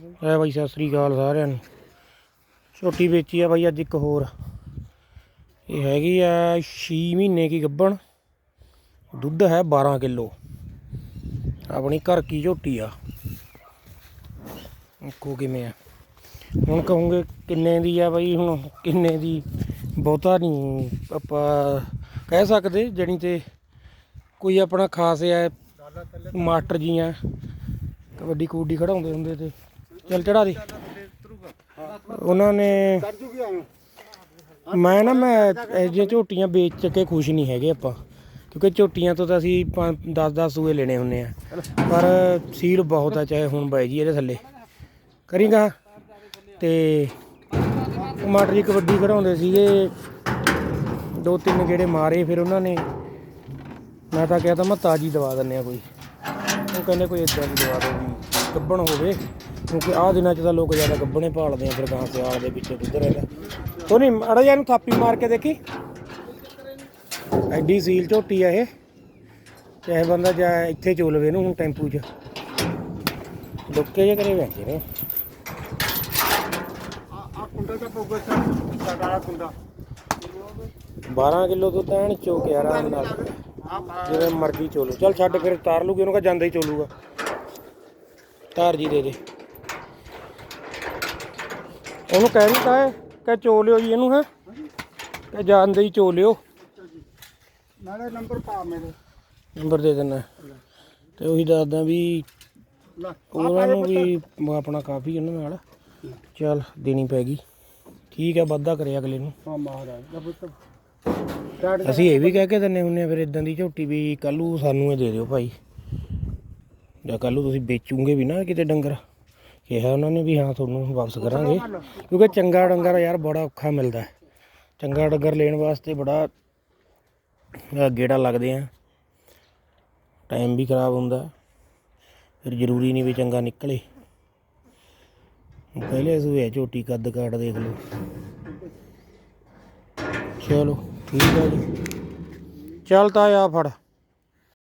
ਐ ਬਾਈ ਸਤਿ ਸ੍ਰੀ ਅਕਾਲ ਸਾਰਿਆਂ ਨੂੰ। ਛੋਟੀ ਵੇਚੀ ਆ ਬਾਈ ਅੱਜ ਇੱਕ ਹੋਰ। ਇਹ ਹੈਗੀ ਆ 6 ਮਹੀਨੇ ਕੀ ਗੱਬਣ। ਦੁੱਧ ਹੈ 12 ਕਿਲੋ। ਆਪਣੀ ਘਰ ਕੀ ਝੋਟੀ ਆ। ਕੋ ਕਿਵੇਂ ਆ। ਹੁਣ ਕਹੋਗੇ ਕਿੰਨੇ ਦੀ ਆ ਬਾਈ, ਹੁਣ ਕਿੰਨੇ ਦੀ ਬਹੁਤਾ ਨਹੀਂ। ਆਪਾਂ ਕਹਿ ਸਕਦੇ ਜਣੀ ਤੇ ਕੋਈ ਆਪਣਾ ਖਾਸ ਹੈ ਮਾਸਟਰ ਜੀ ਆ। ਕਬੱਡੀ ਕਬੱਡੀ ਖੜਾਉਂਦੇ ਹੁੰਦੇ ਤੇ। ਚੱਲ ਚੜਾ ਦੇ। ਉਹਨਾਂ ਨੇ ਮੈਂ ਨਾ, ਮੈਂ ਇਹ ਜਿਹੀਆਂ ਝੋਟੀਆਂ ਵੇਚ ਕੇ ਖੁਸ਼ ਨਹੀਂ ਹੈਗੇ ਆਪਾਂ। ਕਿਉਂਕਿ ਝੋਟੀਆਂ ਤੋਂ ਤਾਂ ਅਸੀਂ 10-10 ਸੂਏ ਲੈਣੇ ਹੁੰਨੇ ਆ। ਪਰ ਸੀਲ ਬਹੁਤ ਆ, ਚਾਹੇ ਹੁਣ ਬਾਈ ਜੀ ਇਹਦੇ ਥੱਲੇ। ਕਰੀਂਗਾ ਤੇ ਟਮਾਟਰ ਦੀ ਕਬੱਡੀ ਖੜਾਉਂਦੇ ਸੀਗੇ। ਦੋ, ਤਿੰਨ ਗੇੜੇ ਮਾਰੇ, ਫਿਰ ਉਹਨਾਂ ਨੇ ਮੈਂ ਤਾਂ ਕਿਹਾ ਤਾਂ ਮੈਂ ਤਾਜੀ ਦਵਾ ਦਿੰਨੇ ਆ ਕੋਈ। ਉਹ ਕਹਿੰਦੇ ਕੋਈ ਇਦਾਂ ਦੀ ਦਵਾ ਦਿਓ ਵੀ, ਗੱਬਣ ਹੋਵੇ। ਕਿਉਂਕਿ ਆਹ ਦਿਨਾਂ 'ਚ ਤਾਂ ਲੋਕ ਜ਼ਿਆਦਾ ਗੱਬਣੇ ਭਾਲਦੇ ਆ ਫਿਰ ਗਾਂ ਸਿਆਲ ਦੇ ਵਿੱਚ ਦੁੱਧ ਰਹਿੰਦਾ। ਉਹ ਨਹੀਂ ਅੜਾ ਜਿਹਾ ਨੂੰ ਥਾਪੀ ਮਾਰ ਕੇ ਦੇਖੀ? ਐਡੀ ਸੀਲ ਝੋਟੀ ਆ ਇਹ। ਚਾਹੇ ਬੰਦਾ ਜਾ ਇੱਥੇ ਚੋਲਵੇ ਇਹਨੂੰ ਹੁਣ ਟੈਂਪੂ 'ਚ। ਲੁੱਕੇ ਜੇ ਕਰੇ ਬੈਠੇ ਨੇ। ਆ ਕੁੰਡਾ ਦਾ ਪਊਗਾ ਸਾਡਾ ਕੁੰਡਾ 12 ਕਿਲੋ ਤੋਂ ਤਾਂ ਚੋ ਕੇ ਆਰਾਮ ਨਾਲ। ਜਿਵੇਂ ਮਰਜ਼ੀ ਚੋਲੋ। ਚੱਲ ਛੱਡ ਫਿਰ ਤਾਰ ਲੂਗੀ ਉਹਨੂੰ ਕਹ ਜਾਂਦਾ ਹੀ ਚੋਲੂਗਾ। ਤਾਰ ਜੀ ਦੇ ਦੇ। ਉਹਨੂੰ ਕਹਿ ਦਿੱਤਾ ਹੈ ਕਿ ਚੋ ਲਿਓ ਜੀ ਇਹਨੂੰ ਹੈ ਕਿ ਜਾਂਦੇ ਹੀ ਚੋ ਲਿਓ। ਨਾਲੇ ਨੰਬਰ ਪਾ ਮੇਰੇ। ਨੰਬਰ ਦੇ ਦੇਣਾ ਤੇ ਉਹੀ ਦੱਸਦਾ ਵੀ ਉਹਨਾਂ ਨੂੰ ਵੀ ਆਪਣਾ ਕਾਫੀ ਉਹਨਾਂ ਨਾਲ। ਚੱਲ ਦੇਣੀ ਪੈ ਗਈ। ਠੀਕ ਹੈ ਵਾਧਾ ਕਰਿਆ ਅਗਲੇ ਨੂੰ। ਹਾਂ ਮਹਾਰਾਜ ਦਾ ਪੁੱਤ। ਅਸੀਂ ਇਹ ਵੀ ਕਹਿ ਕੇ ਦਿੰਨੇ ਹੁੰਨੇ ਆ ਫਿਰ ਇਦਾਂ ਦੀ ਝੋਟੀ ਵੀ ਕੱਲੂ ਸਾਨੂੰ ਇਹ ਦੇ ਦਿਓ ਭਾਈ। ਜਾਂ ਕੱਲੂ ਤੁਸੀਂ ਵੇਚੂਗੇ ਵੀ ਨਾ ਕਿਤੇ ਡੰਗਰ। ਕਿਹਾ ਉਹਨਾਂ ਨੇ ਵੀ ਹਾਂ ਤੁਹਾਨੂੰ ਵਾਪਸ ਕਰਾਂਗੇ। ਕਿਉਂਕਿ ਚੰਗਾ ਡੰਗਰ ਯਾਰ ਬੜਾ ਔਖਾ ਮਿਲਦਾ। ਹੈ। ਚੰਗਾ ਡੰਗਰ ਲੈਣ ਵਾਸਤੇ ਬੜਾ ਗੇੜਾ ਲੱਗਦੇ ਆ। ਟਾਈਮ ਵੀ ਖਰਾਬ ਹੁੰਦਾ। ਫਿਰ ਜ਼ਰੂਰੀ ਨਹੀਂ ਵੀ ਚੰਗਾ ਨਿਕਲੇ। ਪਹਿਲੇ ਸੂਏ ਝੋਟੀ ਕੱਦ ਕਾਟ ਦੇਖ ਲਓ। ਚਲੋ, ਠੀਕ ਹੈ ਜੀ। ਚੱਲ ਤਾਂ ਆ ਫੜ।